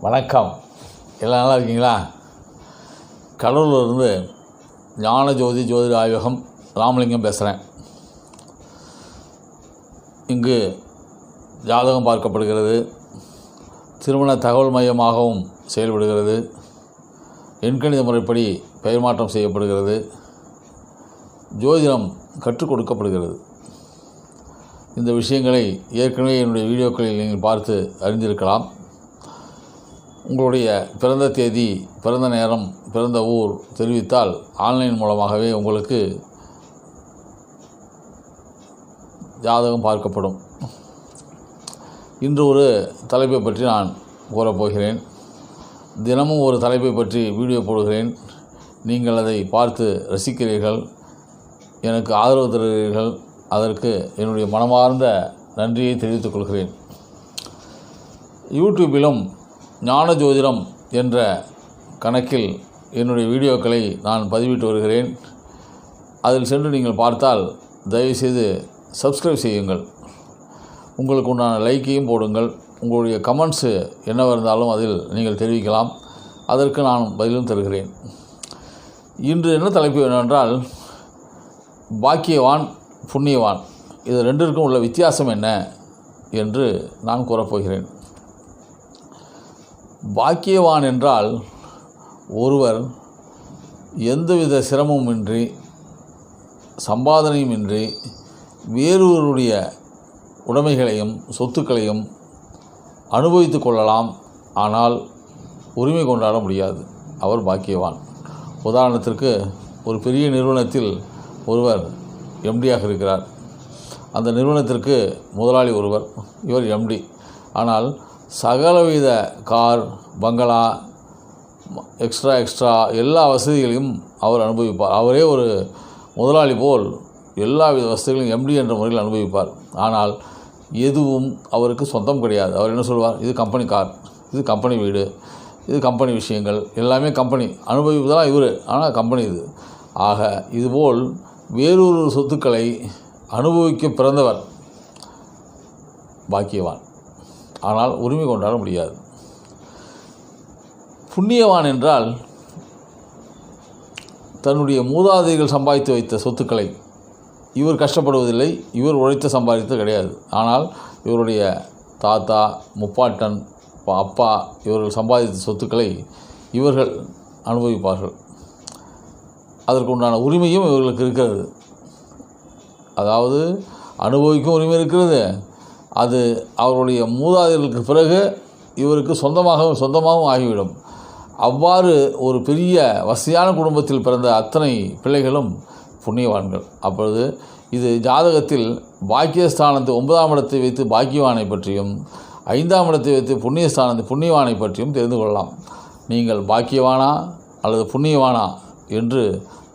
வணக்கம். எல்லாம் நல்லா இருக்கீங்களா? கடலூர்லேருந்து ஞான ஜோதி ஜோதிட ஆய்வகம் ராமலிங்கம் பேசுகிறேன் இங்கு ஜாதகம் பார்க்கப்படுகிறது. திருமண தகவல் மையமாகவும் செயல்படுகிறது. எண்கணித முறைப்படி பெயர் மாற்றம் செய்யப்படுகிறது. ஜோதிடம் கற்றுக் கொடுக்கப்படுகிறது. இந்த விஷயங்களை ஏற்கனவே என்னுடைய வீடியோக்களில் நீங்கள் பார்த்து அறிந்திருக்கலாம். உங்களுடைய பிறந்த தேதி பிறந்த நேரம் பிறந்த ஊர் தெரிவித்தால் ஆன்லைன் மூலமாகவே உங்களுக்கு ஜாதகம் பார்க்கப்படும். இன்று ஒரு தலைப்பை பற்றி நான் கூறப்போகிறேன். தினமும் ஒரு தலைப்பை பற்றி வீடியோ போடுகிறேன். நீங்கள் அதை பார்த்து ரசிக்கிறீர்கள். எனக்கு ஆதரவு தருகிறீர்கள். அதற்கு என்னுடைய மனமார்ந்த நன்றியை தெரிவித்துக் கொள்கிறேன். யூடியூப்பிலும் ஞான ஜோதிடம் என்ற கணக்கில் என்னுடைய வீடியோக்களை நான் பதிவிட்டு வருகிறேன். அதில் சென்று நீங்கள் பார்த்தால் தயவுசெய்து சப்ஸ்கிரைப் செய்யுங்கள். உங்களுக்கு உண்டான லைக்கையும் போடுங்கள். உங்களுடைய கமெண்ட்ஸு என்னவாக இருந்தாலும் அதில் நீங்கள் தெரிவிக்கலாம். அதற்கு நான் பதிலும் தருகிறேன். இன்று என்ன தலைப்பு என்னவென்றால் பாக்கியவான் புண்ணியவான். இது ரெண்டிற்கும் உள்ள வித்தியாசம் என்ன என்று நான் கூறப்போகிறேன் பாக்கியவான் என்றால் ஒருவர் எந்தவித சிரமமின்றி சம்பாதனையுமின்றி வேறொருடைய உடைமைகளையும் சொத்துக்களையும் அனுபவித்து கொள்ளலாம். ஆனால் உரிமை கொண்டாட முடியாது. அவர் பாக்கியவான். உதாரணத்திற்கு ஒரு பெரிய நிறுவனத்தில் ஒருவர் எம்டியாக இருக்கிறார். அந்த நிறுவனத்திற்கு முதலாளி ஒருவர் இவர் எம்டி ஆனால் சகலவித கார் பங்களா எக்ஸ்ட்ரா எக்ஸ்ட்ரா எல்லா வசதிகளையும் அவர் அனுபவிப்பார். அவரே ஒரு முதலாளி போல் எல்லா வித வசதிகளையும் எம்டி என்ற முறையில் அனுபவிப்பார். ஆனால் எதுவும் அவருக்கு சொந்தம் கிடையாது. அவர் என்ன சொல்வார்? இது கம்பெனி கார் இது கம்பெனி வீடு இது கம்பெனி விஷயங்கள். எல்லாமே கம்பெனி அனுபவிப்பதெல்லாம் இவர். ஆனால் கம்பெனி இது. ஆக இதுபோல் வேறொரு சொத்துக்களை அனுபவிக்க பிறந்தவர் பாக்கியவான். ஆனால் உரிமை கொண்டாட முடியாது. புண்ணியவான் என்றால் தன்னுடைய மூதாதைகள் சம்பாதித்து வைத்த சொத்துக்களை இவர் கஷ்டப்படுவதில்லை இவர் உழைத்து சம்பாதித்தது கிடையாது. ஆனால் இவருடைய தாத்தா முப்பாட்டன் அப்பா இவர்கள் சம்பாதித்த சொத்துக்களை இவர்கள் அனுபவிப்பார்கள். அதற்கு உண்டான உரிமையும் இவர்களுக்கு இருக்கிறது. அதாவது அனுபவிக்கும் உரிமை இருக்கிறது அது அவருடைய மூதாதையர்களுக்கு பிறகு இவருக்கு சொந்தமாகவும் சொந்தமாகவும் ஆகிவிடும். அவ்வாறு ஒரு பெரிய வசதியான குடும்பத்தில் பிறந்த அத்தனை பிள்ளைகளும் புண்ணியவான்கள். அப்பொழுது இது ஜாதகத்தில் பாக்கியஸ்தானத்தை ஒன்பதாம் இடத்தை வைத்து பாக்கியவானை பற்றியும் ஐந்தாம் இடத்தை வைத்து புண்ணியஸ்தானத்தை புண்ணியவானை பற்றியும் தெரிந்து கொள்ளலாம். நீங்கள் பாக்கியவானா அல்லது புண்ணியவானா என்று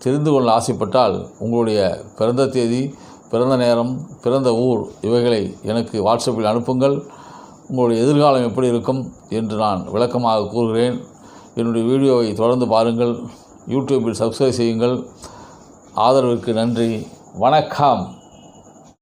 தெரிந்து கொள்ள ஆசைப்பட்டால் உங்களுடைய பிறந்த தேதி பிறந்த நேரம் பிறந்த ஊர் இவைகளை எனக்கு வாட்ஸ்அப்பில் அனுப்புங்கள். உங்களுடைய எதிர்காலம் எப்படி இருக்கும் என்று நான் விளக்கமாக கூறுகிறேன். என்னுடைய வீடியோவை தொடர்ந்து பாருங்கள். யூடியூப்பில் சப்ஸ்கிரைப் செய்யுங்கள். ஆதரவிற்கு நன்றி. வணக்கம்.